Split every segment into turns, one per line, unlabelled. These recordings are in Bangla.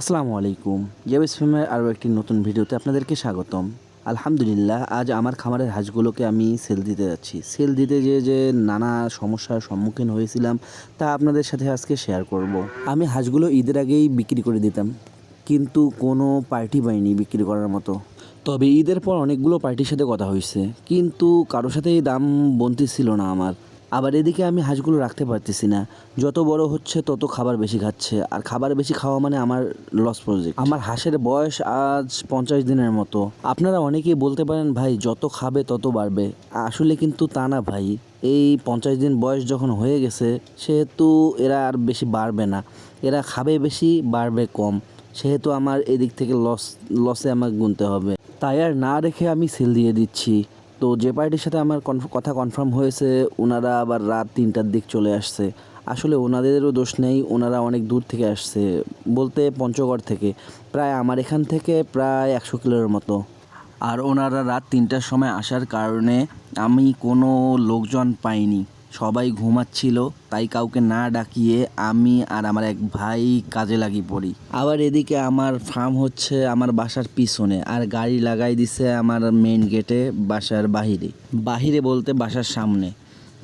আসসালামু আলাইকুম। জেবিস ফিল্মের আরও একটি নতুন ভিডিওতে আপনাদেরকে স্বাগতম। আলহামদুলিল্লাহ, আজ আমার খামারের হাঁসগুলোকে আমি সেল দিতে যাচ্ছি। সেল দিতে যে যে নানা সমস্যার সম্মুখীন হয়েছিলাম, তা আপনাদের সাথে আজকে শেয়ার করব। আমি হাঁসগুলো ঈদের আগেই বিক্রি করে দিতাম, কিন্তু কোনো পার্টি পাইনি বিক্রি করার মতো। তবে ঈদের পর অনেকগুলো পার্টির সাথে কথা হয়েছে, কিন্তু কারোর সাথেই দাম বন্তি ছিল না আমার। আবার এদিকে আমি হাঁসগুলো রাখতে পারতেছি না। যত বড় হচ্ছে তত খাবার বেশি খাচ্ছে। আর খাবার বেশি খাওয়া মানে আমার লস প্রজেক্ট আমার হাঁসের বয়স আজ পঞ্চাশ দিনের মতো। আপনারা অনেকেই বলতে পারেন, ভাই, যত খাবে তত বাড়বে। আসলে কিন্তু তা না, ভাই। এই পঞ্চাশ দিন বয়স যখন হয়ে গেছে, সেহেতু এরা আর বেশি বাড়বে না। এরা খাবে বেশি, বাড়বে কম। সেহেতু আমার এদিক থেকে লস লসে আমাকে গুনতে হবে। তাই আর না রেখে আমি সেল দিয়ে দিচ্ছি। তো যে পার্টির সাথে আমার কথা কনফার্ম হয়েছে ওনারা আবার রাত তিনটার দিক চলে আসছে। আসলে ওনাদেরও দোষ নেই ওনারা অনেক দূর থেকে আসছে, বলতে পঞ্চগড় থেকে। প্রায় আমার এখান থেকে প্রায় একশো কিলোর মতো। আর ওনারা রাত তিনটার সময় আসার কারণে আমি কোনো লোকজন পাইনি। সবাই ঘুমাচ্ছিল, তাই কাউকে না ডাকিয়ে আমি আর আমার এক ভাই কাজে লাগিয়ে পড়ি। আবার এদিকে আমার ফার্ম হচ্ছে আমার বাসার পিছনে, আর গাড়ি লাগাই দিছে আমার মেন গেটে বাসার বাহিরে। বাহিরে বলতে বাসার সামনে।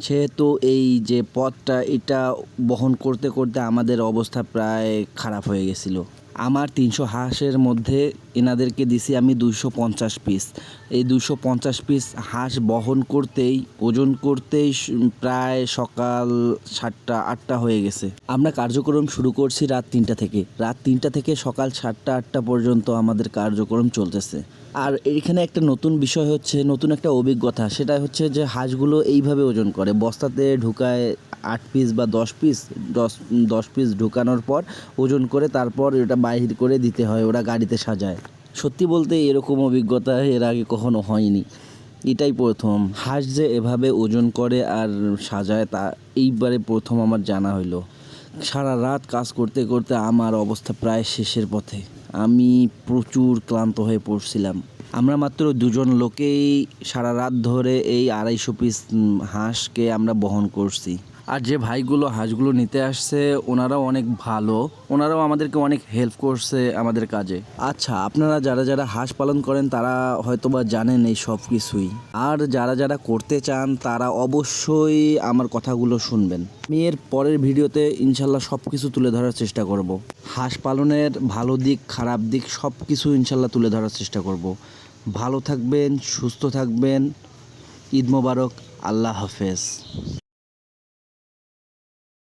সেহেতু এই যে পথটা, এটা বহন করতে করতে আমাদের অবস্থা প্রায় খারাপ হয়ে গেছিল। আমার তিনশো হাঁসের মধ্যে এনাদেরকে দিছি আমি দুশো পঞ্চাশ পিস। এই দুশো পঞ্চাশ পিস হাঁস বহন করতেই, ওজন করতেই প্রায় সকাল সাতটা, আটটা হয়ে গেছে। আমরা কার্যক্রম শুরু করছি রাত তিনটা থেকে। রাত তিনটা থেকে সকাল সাতটা, আটটা পর্যন্ত আমাদের কার্যক্রম চলতেছে। আর এইখানে একটা নতুন বিষয় হচ্ছে, নতুন একটা অভিজ্ঞতা, সেটা হচ্ছে যে হাঁসগুলো এইভাবে ওজন করে। বস্তাতে ঢুকায় আট পিস বা দশ পিস দশ দশ পিস ঢুকানোর পর ওজন করে তারপর এটা বাহির করে দিতে হয়, ওরা গাড়িতে সাজায়। সত্যি বলতে এরকম অভিজ্ঞতা এর আগে কখনো হয়নি। এটাই প্রথম। হাঁস যে এভাবে ওজন করে আর সাজায় তা এইবারে প্রথম আমার জানা হইল। সারা রাত কাজ করতে করতে আমার অবস্থা প্রায় শেষের পথে। আমি প্রচুর ক্লান্ত হয়ে পড়ছিলাম। আমরা মাত্র দুজন লোকেই সারা রাত ধরে এই আড়াইশো পিস হাঁসকে আমরা বহন করছি। আর যে ভাইগুলো হাঁসগুলো নিতে আসছে, ওনারাও অনেক ভালো। ওনারাও আমাদেরকে অনেক হেল্প করছে আমাদের কাজে। আচ্ছা আপনারা যারা যারা হাঁস পালন করেন, তারা হয়তোবা জানেন এই সব কিছুই। আর যারা যারা করতে চান, তারা অবশ্যই আমার কথাগুলো শুনবেন। আমি এর পরের ভিডিওতে ইনশাল্লাহ সব কিছু তুলে ধরার চেষ্টা করব। হাঁস পালনের ভালো দিক, খারাপ দিক সব কিছু ইনশাল্লাহ তুলে ধরার চেষ্টা করব। ভালো থাকবেন, সুস্থ থাকবেন। ঈদ মোবারক, আল্লাহ হাফেজ।